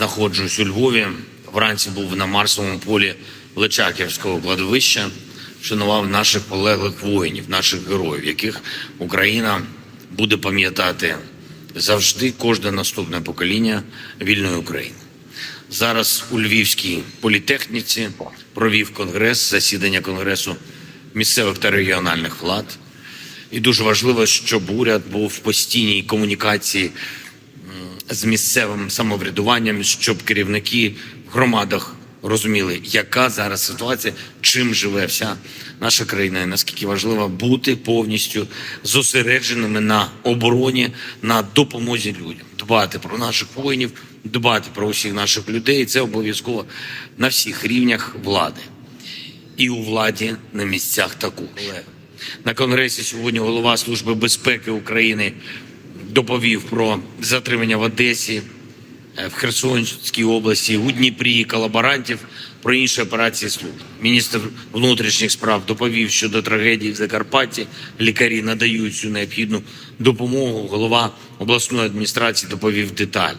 знаходжусь у Львові. Вранці був на Марсовому полі Личаківського кладовища, вшанував наших полеглих воїнів, наших героїв, яких Україна буде пам'ятати завжди кожне наступне покоління вільної України. Зараз у Львівській політехніці провів конгрес, засідання конгресу місцевих та регіональних влад. І дуже важливо, щоб уряд був в постійній комунікації з місцевим самоврядуванням, щоб керівники в громадах розуміли, яка зараз ситуація, чим живе вся наша країна, і наскільки важливо бути повністю зосередженими на обороні, на допомозі людям, дбати про наших воїнів, дбати про усіх наших людей. І це обов'язково на всіх рівнях влади і у владі на місцях таку. На конгресі сьогодні голова Служби безпеки України доповів про затримання в Одесі, е, в Херсонській області, у Дніпрі колаборантів, про інші операції служб. Міністр внутрішніх справ доповів щодо трагедії в Закарпатті. Лікарі надають цю необхідну допомогу. Голова обласної адміністрації доповів деталь.